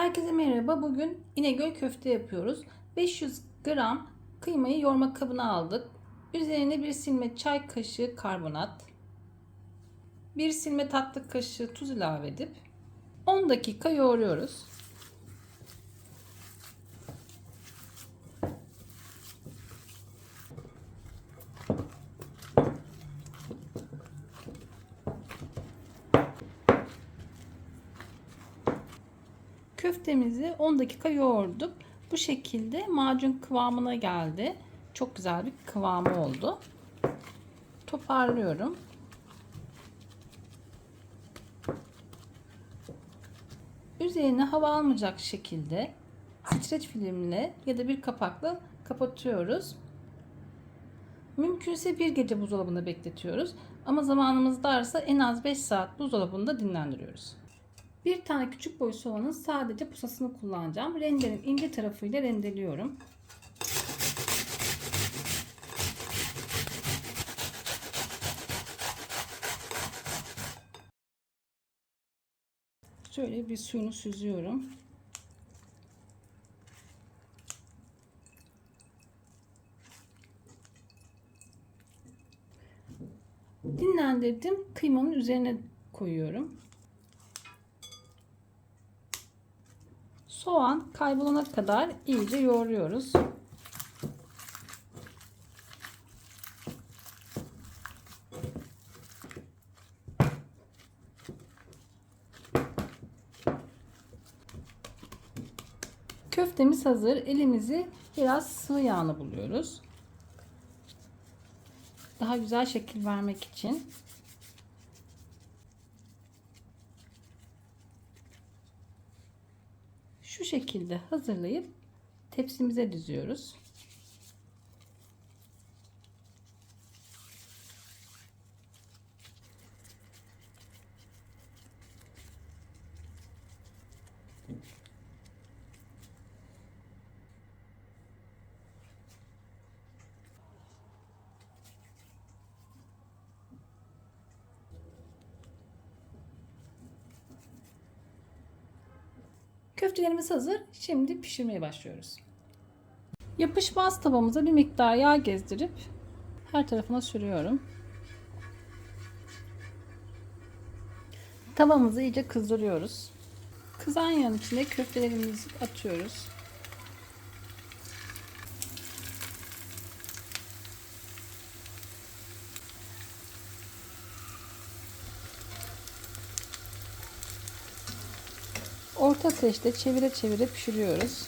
Herkese merhaba. Bugün İnegöl köfte yapıyoruz. 500 gram kıymayı yoğurma kabına aldık. Üzerine bir silme çay kaşığı karbonat, bir silme tatlı kaşığı tuz ilave edip 10 dakika yoğuruyoruz. Köftemizi 10 dakika yoğurduk. Bu şekilde macun kıvamına geldi. Çok güzel bir kıvamı oldu. Toparlıyorum. Üzerine hava almayacak şekilde streç filmle ya da bir kapakla kapatıyoruz. Mümkünse bir gece buzdolabında bekletiyoruz. Ama zamanımız darsa en az 5 saat buzdolabında dinlendiriyoruz. Bir tane küçük boy soğanın sadece pusasını kullanacağım. Rendenin ince tarafıyla rendeliyorum. Şöyle bir suyunu süzüyorum. Dinlendirdim. Kıymanın üzerine koyuyorum. Soğan kaybolana kadar iyice yoğuruyoruz. Köftemiz hazır. Elimizi biraz sıvı yağına buluyoruz. Daha güzel şekil vermek için. Şu şekilde hazırlayıp tepsimize diziyoruz. Köftelerimiz hazır. Şimdi pişirmeye başlıyoruz. Yapışmaz tavamıza bir miktar yağ gezdirip her tarafına sürüyorum. Tavamızı iyice kızdırıyoruz. Kızan yağın içine köftelerimizi atıyoruz. Orta ateşte çevire çevire pişiriyoruz.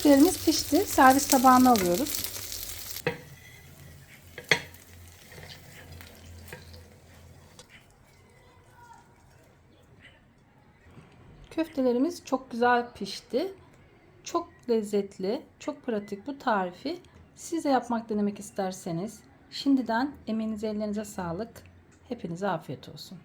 Köftelerimiz pişti. Servis tabağına alıyoruz. Köftelerimiz çok güzel pişti. Çok lezzetli, çok pratik bu tarifi siz de yapmak denemek isterseniz şimdiden emeğinize ellerinize sağlık. Hepinize afiyet olsun.